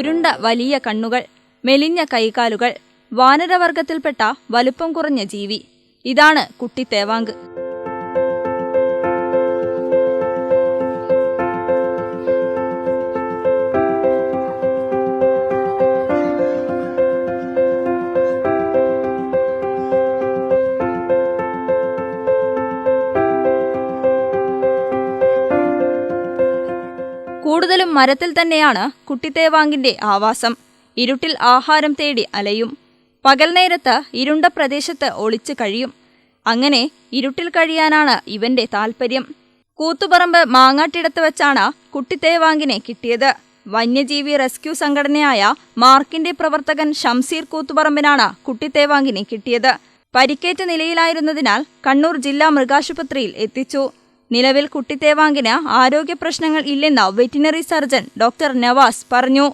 ഉരുണ്ട വലിയ കണ്ണുകൾ മെലിഞ്ഞ കൈകാലുകൾ വാനരവർഗത്തിൽപ്പെട്ട വലുപ്പം കുറഞ്ഞ ജീവി. ഇതാണ് കുട്ടി തേവാങ്ക്. കൂടുതലും മരത്തിൽ തന്നെയാണ് കുട്ടിത്തേവാങ്കിന്റെ ആവാസം. ഇരുട്ടിൽ ആഹാരം തേടി അലയും. പകൽ നേരത്ത് ഇരുണ്ട പ്രദേശത്ത് ഒളിച്ചു കഴിയും. അങ്ങനെ ഇരുട്ടിൽ കഴിയാനാണ് ഇവന്റെ താൽപ്പര്യം കൂത്തുപറമ്പ് മാങ്ങാട്ടിടത്ത് വെച്ചാണ് കുട്ടിത്തേവാങ്കിനെ കിട്ടിയത്. വന്യജീവി റെസ്ക്യൂ സംഘടനയായ മാർക്കിന്റെ പ്രവർത്തകൻ ഷംസീർ കൂത്തുപറമ്പിനാണ് കുട്ടിത്തേവാങ്കിനെ കിട്ടിയത്. പരിക്കേറ്റ നിലയിലായിരുന്നതിനാൽ കണ്ണൂർ ജില്ലാ മൃഗാശുപത്രിയിൽ എത്തിച്ചു. നിലവിൽ കുട്ടിത്തേവാങ്കിന് ആരോഗ്യ പ്രശ്നങ്ങൾ ഇല്ലെന്ന് വെറ്റിനറി സർജൻ ഡോക്ടർ നവാസ് പറഞ്ഞു.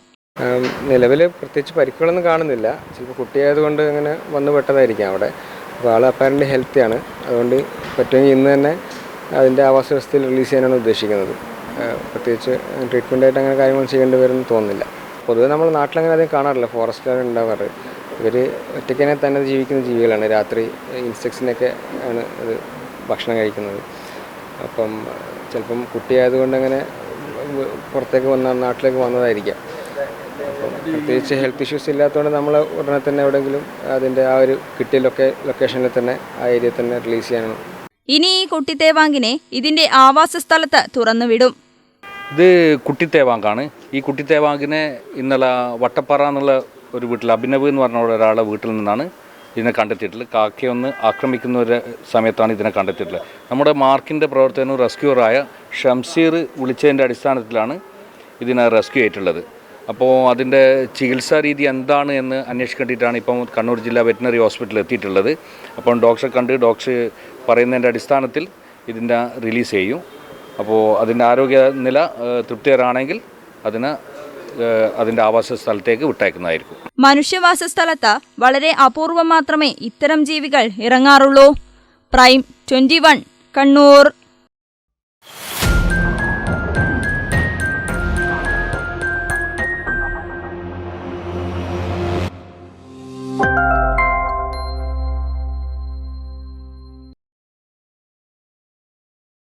നിലവിൽ പ്രത്യേകിച്ച് പരിക്കുകളൊന്നും കാണുന്നില്ല. ചിലപ്പോൾ കുട്ടിയായതുകൊണ്ട് അങ്ങനെ വന്നു പെട്ടതായിരിക്കാം അവിടെ. അപ്പോൾ ആൾ അപ്പാരന്റ് ഹെൽത്തിയാണ് അതുകൊണ്ട് പറ്റുമെങ്കിൽ ഇന്ന് തന്നെ അതിന്റെ ആവാസ വ്യവസ്ഥയിൽ റിലീസ് ചെയ്യാനാണ് ഉദ്ദേശിക്കുന്നത്. പ്രത്യേകിച്ച് ട്രീറ്റ്മെന്റായിട്ട് അങ്ങനെ കാര്യങ്ങൾ ചെയ്യേണ്ടി വരുമെന്ന് തോന്നുന്നില്ല. പൊതുവെ നമ്മൾ നാട്ടിലങ്ങനെ അധികം കാണാറില്ല. ഫോറസ്റ്റിലാണ് ഉണ്ടാവാറ്. ഇവർ ഒറ്റയ്ക്കനെ തന്നെ ജീവിക്കുന്ന ജീവികളാണ്. രാത്രി ഇൻസെക്ട്സിനൊക്കെ ആണ് ഇത് ഭക്ഷണം കഴിക്കുന്നത്. അപ്പം ചിലപ്പം കുട്ടിയായതുകൊണ്ട് അങ്ങനെ പുറത്തേക്ക് വന്ന നാട്ടിലേക്ക് വന്നതായിരിക്കാം. അപ്പം പ്രത്യേകിച്ച് ഹെൽത്ത് ഇഷ്യൂസ് ഇല്ലാത്തതുകൊണ്ട് നമ്മൾ ഉടനെ തന്നെ എവിടെയെങ്കിലും അതിന്റെ ആ ഒരു കിട്ടിയ ലൊക്കേ ലൊക്കേഷനിൽ തന്നെ ആ ഏരിയ തന്നെ റിലീസ് ചെയ്യാനാണ് ഇനി ഈ കുട്ടിത്തേവാങ്കിനെ ഇതിന്റെ ആവാസ സ്ഥലത്ത് തുറന്നുവിടും. ഇത് കുട്ടിത്തേവാങ്കാണ്. ഈ കുട്ടിത്തേവാങ്കിനെ ഇന്നലെ വട്ടപ്പാറ എന്നുള്ള ഒരു വീട്ടിൽ അഭിനവ് എന്ന് പറഞ്ഞ ഒരാളെ വീട്ടിൽ നിന്നാണ് ഇതിനെ കണ്ടെത്തിയിട്ടുള്ളത്. കാക്കയെ ഒന്ന് ആക്രമിക്കുന്ന ഒരു സമയത്താണ് ഇതിനെ കണ്ടെത്തിയിട്ടുള്ളത്. നമ്മുടെ മാർക്കിന്റെ പ്രവർത്തകനും റെസ്ക്യൂറായ ഷംസീർ വിളിച്ചതിന്റെ അടിസ്ഥാനത്തിലാണ് ഇതിനെ റെസ്ക്യൂ ചെയ്തിട്ടുള്ളത്. അപ്പോൾ അതിന്റെ ചികിത്സാ രീതി എന്താണ് എന്ന് അന്വേഷിക്കേണ്ടിയിട്ടാണ് ഇപ്പം കണ്ണൂർ ജില്ലാ വെറ്റിനറി ഹോസ്പിറ്റലിൽ എത്തിയിട്ടുള്ളത്. അപ്പം ഡോക്ടറെ കണ്ട് ഡോക്ടർ പറയുന്നതിന്റെ അടിസ്ഥാനത്തിൽ ഇതിന്റെ റിലീസ് ചെയ്യും. അപ്പോൾ അതിന്റെ ആരോഗ്യനില നില തൃപ്തികരമാണെങ്കിൽ അതിന് അതിന്റെ ആവാസ സ്ഥലത്തേക്ക് വിട്ടയക്കുന്നതായിരിക്കും. മനുഷ്യവാസ സ്ഥലത്ത് വളരെ അപൂർവം മാത്രമേ ഇത്തരം ജീവികൾ ഇറങ്ങാറുള്ളൂ. Prime twenty Kannur.